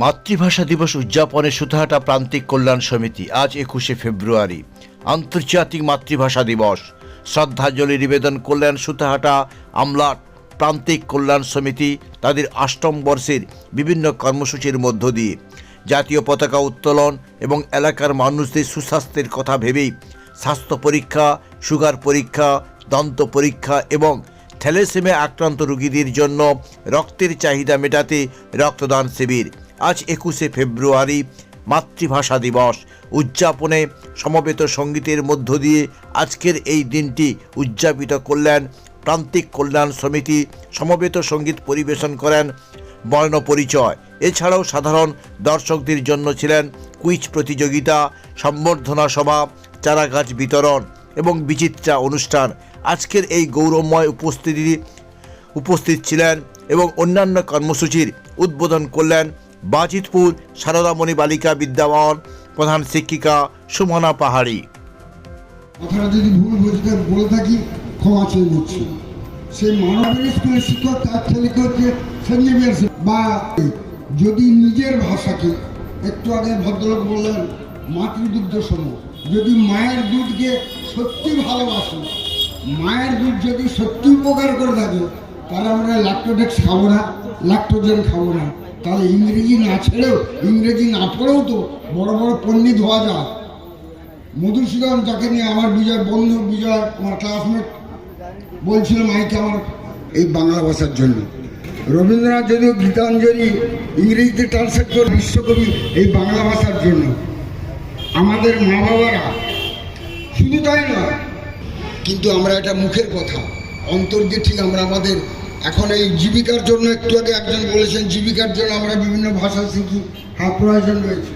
মাতৃভাষা দিবস উদযাপনে সুতাহাটা প্রান্তিক কল্যাণ সমিতি আজ একুশে ফেব্রুয়ারি। আন্তর্জাতিক মাতৃভাষা দিবস। শ্রদ্ধাঞ্জলি নিবেদন করলেন সুতাহাটা আমলাট প্রান্তিক কল্যাণ সমিতি তাদের অষ্টম বর্ষের বিভিন্ন কর্মসূচির মধ্য দিয়ে। জাতীয় পতাকা উত্তোলন এবং এলাকার মানুষদের সুস্বাস্থ্যের কথা ভেবেই স্বাস্থ্য পরীক্ষা, সুগার পরীক্ষা, দন্ত পরীক্ষা এবং থ্যালেসেমে আক্রান্ত রোগীদের জন্য রক্তের চাহিদা মেটাতে রক্তদান শিবির। আজ একুশে ফেব্রুয়ারি মাতৃভাষা দিবস। উদযাপনে সমবেত সঙ্গীতের মধ্য দিয়ে আজকের এই দিনটি উদযাপিত করলেন প্রান্তিক কল্যাণ সমিতি, সমবেত সংগীত পরিবেশন করেন বর্ণ পরিচয়। এছাড়াও সাধারণ দর্শকদের জন্য ছিলেন কুইজ প্রতিযোগিতা, সম্বর্ধনা সভা, চারাগাছ বিতরণ এবং বিচিত্রা অনুষ্ঠান। আজকের এই গৌরবময় উপস্থিতি, উপস্থিত ছিলেন এবং অন্যান্য কর্মসূচির উদ্বোধন করলেন বাজিতপুর সারদামণি বালিকা বিদ্যাভবন প্রধান শিক্ষিকা সুমনা পাহাড়ি। যদি ভুল বুঝতে বলে থাকি, ক্ষমা চেয়ে নিচ্ছি। সেই মানবের স্কুলের শিক্ষক, তার বা যদি নিজের ভাষাকে একটু আগে ভদ্রলোক বললেন মাতৃদুগ্ধ সম যদি মায়ের দুধকে সত্যি ভালোবাসো, মায়ের দুধ যদি সত্যি উপকার করে থাকে, তাহলে আমরা ল্যাক্টোডেক্স খাব না ল্যাক্টোজেন খাব না। তাহলে ইংরেজি না ছেড়েও, ইংরেজি না পড়েও তো বড় বড় পণ্ডিত হওয়া যায়। মধুসূদন যাকে নিয়ে আমার বিজয়, বন্ধু বিজয়, আমার ক্লাসমেট বলছিল মাইকে আমার এই বাংলা ভাষার জন্য। রবীন্দ্রনাথ যদিও গীতাঞ্জলি ইংরেজিতে ট্রান্সলেট করে বিশ্বকবি এই বাংলা ভাষার জন্য। আমাদের মা বাবারা শুধু তাই নয়, কিন্তু আমরা এটা মুখের কথা। অন্তর ঠিক আমরা আমাদের এখন এই জীবিকার জন্য একটু আগে একজন বলেছেন, জীবিকার জন্য আমরা বিভিন্ন ভাষা শিখি হ্যাঁ প্রয়োজন রয়েছে।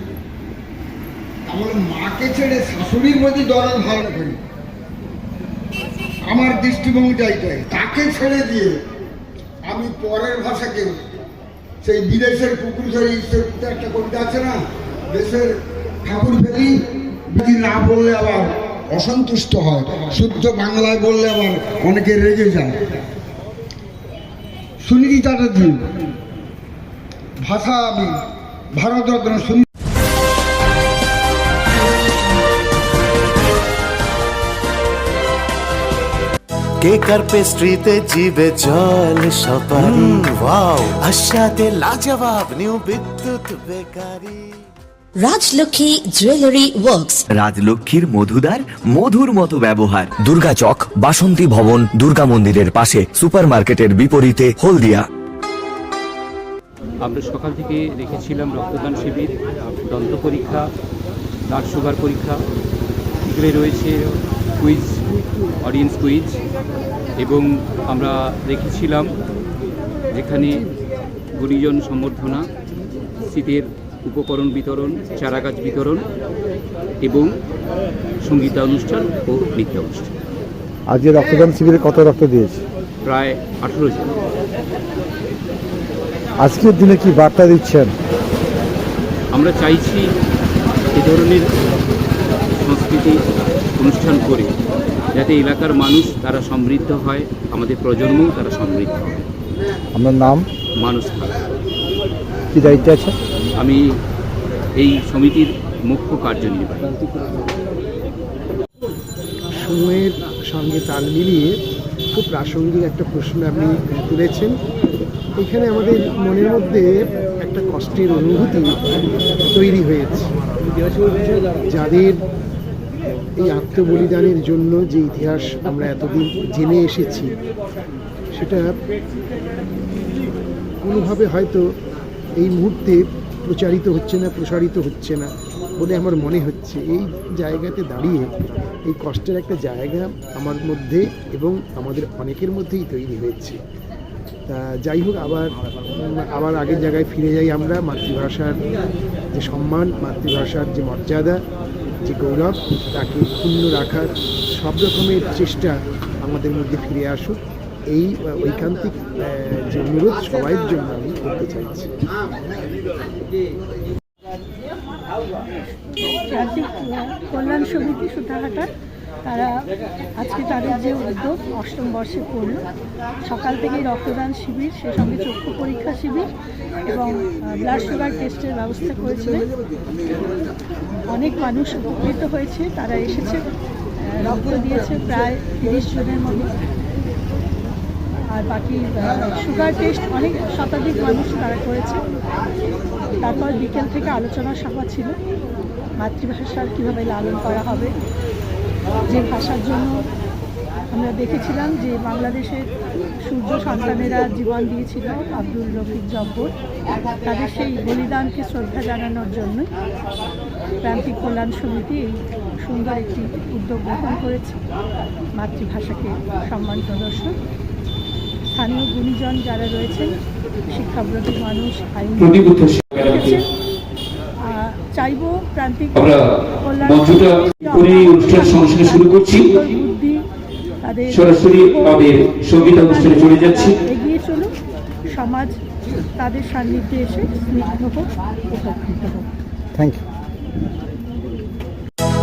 আমার মাকে ছেড়ে শাশুড়ির মধ্যে দরদ ভালো করি। আমার দৃষ্টিভঙ্গিটা এটাই তাকে ছেড়ে দিয়ে আমি পরের ভাষাকে, সেই বিদেশের পুকুর ফেরি সে একটা কবিতা আছে না, দেশের ঠাকুর ফেরি যদি না বললে আবার অসন্তুষ্ট হয়। শুদ্ধ বাংলায় বললে আবার অনেকে রেগে যায়। সুনীতি চ্যাটার্জি। ভাষা আমি ভারতরত্ন সুনীতি কেক আর পেস্ট্রিতে জিবে জল সপারি? ওয়াও। আশাতে লাজবাব new Bidyut bakery. Rajlakshmi jewellery works রাজলক্ষ্মীর মধুদার মধুর মতো ব্যবহার। দুর্গা চক বাসন্তী ভবন দুর্গা মন্দিরের পাশে সুপারমার্কেটের বিপরীতে হলদিয়া। আমরা সকাল থেকে রেখেছিলাম রক্তদান শিবির দন্ত পরীক্ষা ব্লাড সুগার পরীক্ষা। এগুলো রয়েছে কুইজ অডিয়েন্স কুইজ এবং আমরা রেখেছিলাম যেখানে গুণীজন সম্বর্ধনা শীতের উপকরণ বিতরণ চারাগাছ বিতরণ এবং সঙ্গীতানুষ্ঠান ও নৃত্যানুষ্ঠান। আজকে রক্তদান শিবিরে কত রক্ত দিয়েছে? প্রায় আঠেরো জন। আজকের দিনে কি বার্তা দিচ্ছেন? আমরা চাইছি এ ধরনের সংস্কৃতি অনুষ্ঠান করে যাতে এলাকার মানুষ তারা সমৃদ্ধ হয় আমাদের প্রজন্মও তারা সমৃদ্ধ হয়। আমার নাম? মানুষ খান কি দায়িত্বে আছে? আমি এই সমিতির মুখ্য কার্যনির্বাহী। সময়ের সঙ্গে তাল মিলিয়ে খুব প্রাসঙ্গিক একটা প্রশ্ন আপনি তুলেছেন। এখানে আমাদের মনের মধ্যে একটা কষ্টের অনুভূতি তৈরি হয়েছে। যাদের এই আত্মবলিদানের জন্য যে ইতিহাস আমরা এতদিন জেনে এসেছি সেটা কোনোভাবে হয়তো এই মুহূর্তে প্রচারিত হচ্ছে না, প্রসারিত হচ্ছে না বলে আমার মনে হচ্ছে। এই জায়গাতে দাঁড়িয়ে এই কষ্টের একটা জায়গা আমার মধ্যে এবং আমাদের অনেকের মধ্যেই তৈরি হয়েছে। তা যাই হোক, আবার আবার আগের জায়গায় ফিরে যাই আমরা। মাতৃভাষার যে সম্মান, মাতৃভাষার যে মর্যাদা, যে গৌরব, তাকে ক্ষুণ্ণ রাখার সব রকমের চেষ্টা আমাদের মধ্যে ফিরে আসুক। এই ঐকান্তিক যে অনুরোধ সবাইয়ের জন্য আমি করতে চাইছি। কল্যাণ সমিতি সুতাহাটার তারা আজকে তাদের যে উদ্যোগ অষ্টম বর্ষে পড়ল, সকাল থেকেই রক্তদান শিবির, সে সঙ্গে চক্ষু পরীক্ষা শিবির এবং ব্লাড সুগার টেস্টের ব্যবস্থা করেছিলেন। অনেক মানুষ উপকৃত হয়েছে, তারা এসেছে রক্ত দিয়েছে প্রায় তিরিশ জনের মতো। আর বাকি সুগার টেস্ট অনেক শতাধিক মানুষ তারা করেছে। তারপর বিকেল থেকে আলোচনা সভা ছিল, মাতৃভাষার কীভাবে লালন করা হবে, যে ভাষার জন্য আমরা দেখেছিলাম যে বাংলাদেশের সূর্য সন্তানেরা জীবন দিয়েছিল আব্দুল রফিক জব্বর। তাদের সেই বলিদানকে শ্রদ্ধা জানানোর জন্য প্রান্তিক কল্যাণ সমিতি এই সুন্দর একটি উদ্যোগ গ্রহণ করেছে। মাতৃভাষাকে সম্মান প্রদর্শন। স্থানীয় গুণীজন যারা রয়েছেন শিক্ষাব্রতী মানুষ আইন চাইব প্রান্তিক অনুষ্ঠান শুরু করছি। বুদ্ধি তাদের সরাসরি আমাদের সংগীত অনুষ্ঠানে চলে যাচ্ছি। এগিয়ে চলুক সমাজ তাদের সান্নিধ্যে এসে স্নিগ্ধ হোক উপকৃত হোক থ্যাংক ইউ